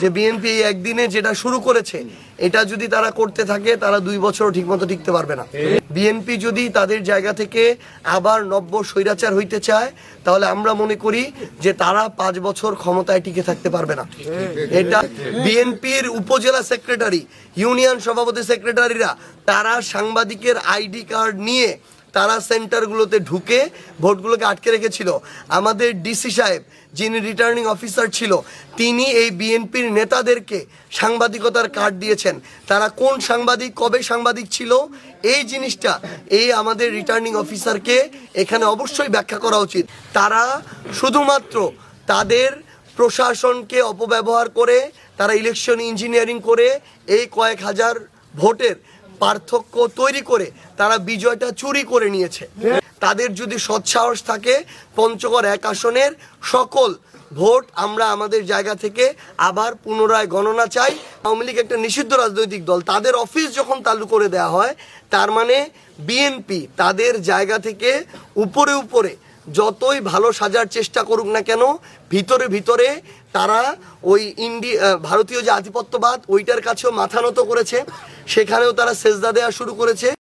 যে বিএনপি একদিনে যেটা শুরু করেছে, এটা যদি তারা করতে থাকে, তারা দুই বছর ঠিকমতো টিকতে পারবে না। বিএনপি যদি তাদের জায়গা থেকে আবার নব্য স্বৈরাচার হইতে চায়, তাহলে আমরা মনে করি যে তারা পাঁচ বছর ক্ষমতায় টিকে থাকতে পারবে না। এটা বিএনপির উপজেলা সেক্রেটারি, ইউনিয়ন সভাপতি সেক্রেটারিরা, তারা সাংবাদিকের আইডি কার্ড নিয়ে তারা সেন্টারগুলোতে ঢুকে ভোটগুলোকে আটকে রেখেছিল। আমাদের ডিসি সাহেব, যিনি রিটার্নিং অফিসার ছিল, তিনি এই বিএনপির নেতাদেরকে সাংবাদিকতার কার্ড দিয়েছেন। তারা কোন সাংবাদিক, কবে সাংবাদিক ছিল, এই জিনিসটা এই আমাদের রিটার্নিং অফিসারকে এখানে অবশ্যই ব্যাখ্যা করা উচিত। তারা শুধুমাত্র তাদের প্রশাসনকে অপব্যবহার করে, তারা ইলেকশন ইঞ্জিনিয়ারিং করে এই কয়েক হাজার ভোটের পার্থক্য তৈরি করে তারা বিজয়টা চুরি করে নিয়েছে। তাদের যদি সৎসাহস থাকে, পঞ্চগড় এক আসনের সকল ভোট আমরা আমাদের জায়গা থেকে আবার পুনরায় গণনা চাই। আওয়ামী লীগ একটা নিষিদ্ধ রাজনৈতিক দল। তাদের অফিস যখন চালু করে দেওয়া হয়, তার মানে বিএনপি তাদের জায়গা থেকে উপরে উপরে যতই ভালো সাজার চেষ্টা করুক না কেন, ভিতরে ভিতরে তারা ওই ইন্ডি ভারতীয় যে আধিপত্যবাদ, ওইটার কাছেও মাথা নত করেছে। সেখানেও তারা সেজদা দেওয়া শুরু করেছে।